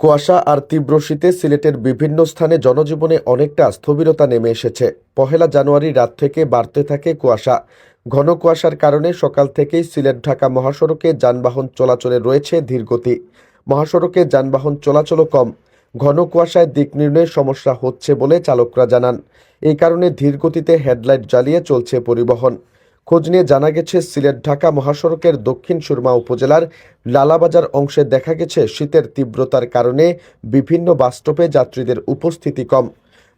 কুয়াশা আর তীব্র শীতে সিলেটের বিভিন্ন স্থানে জনজীবনে অনেকটা স্থবিরতা নেমে এসেছে। পহেলা জানুয়ারি রাত থেকে বাড়তে থাকে কুয়াশা। ঘন কুয়াশার কারণে সকাল থেকেই সিলেট ঢাকা মহাসড়কে যানবাহন চলাচলে রয়েছে ধীরগতি মহাসড়কে যানবাহন চলাচলও কম। ঘন কুয়াশায় দিক নির্ণয়ে সমস্যা হচ্ছে বলে চালকরা জানান। এই কারণে ধীরগতিতে হেডলাইট জ্বালিয়ে চলছে পরিবহন। খোঁজ নিয়ে জানা গেছে, সিলেট ঢাকা মহাসড়কের দক্ষিণ সুরমা উপজেলার লালাবাজার অংশে দেখা গেছে শীতের তীব্রতার কারণে বিভিন্ন বাসস্টপে যাত্রীদের উপস্থিতি কম।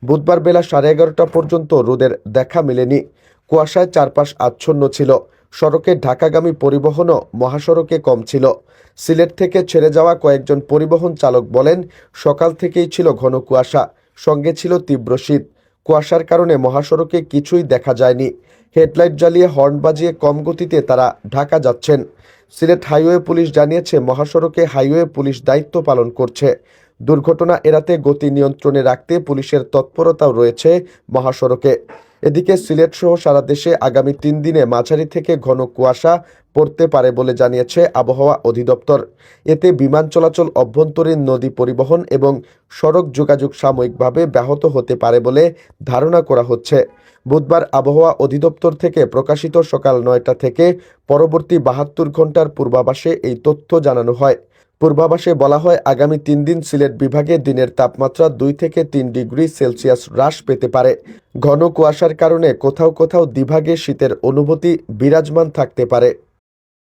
বুধবার বেলা সাড়ে এগারোটা পর্যন্ত রোদের দেখা মেলেনি। কুয়াশায় চারপাশ আচ্ছন্ন ছিল। সড়কে ঢাকাগামী পরিবহনও মহাসড়কে কম ছিল। সিলেট থেকে ছেড়ে যাওয়া কয়েকজন পরিবহন চালক বলেন, সকাল থেকেই ছিল ঘন কুয়াশা, সঙ্গে ছিল তীব্র শীত। কুয়াশার কারণে মহাসড়কে কিছুই দেখা যায়নি। হেডলাইট জ্বালিয়ে হর্ন বাজিয়ে কম গতিতে তারা ঢাকা যাচ্ছেন। সিলেট হাইওয়ে পুলিশ জানিয়েছে, মহাসড়কে হাইওয়ে পুলিশ দায়িত্ব পালন করছে। দুর্ঘটনা এড়াতে গতি নিয়ন্ত্রণে রাখতে পুলিশের তৎপরতাও রয়েছে মহাসড়কে। এদিকে সিলেট সহ সারা দেশে আগামী তিন দিনে মাঝারি থেকে ঘন কুয়াশা পড়তে পারে বলে জানিয়েছে আবহাওয়া অধিদপ্তর। এতে বিমান চলাচল অভ্যন্তরীণ নদী পরিবহন এবং সড়ক যোগাযোগ সাময়িকভাবে ব্যাহত হতে পারে বলে ধারণা করা হচ্ছে। বুধবার আবহাওয়া অধিদপ্তর থেকে প্রকাশিত সকাল নয়টা থেকে পরবর্তী বাহাত্তর ঘণ্টার পূর্বাভাসে এই তথ্য জানানো হয়। পূর্বাভাসে বলা হয়, আগামী তিন দিন সিলেট বিভাগে দিনের তাপমাত্রা দুই থেকে তিন ডিগ্রি সেলসিয়াস হ্রাস পেতে পারে। ঘন কুয়াশার কারণে কোথাও কোথাও দ্বিভাগে শীতের অনুভূতি বিরাজমান থাকতে পারে।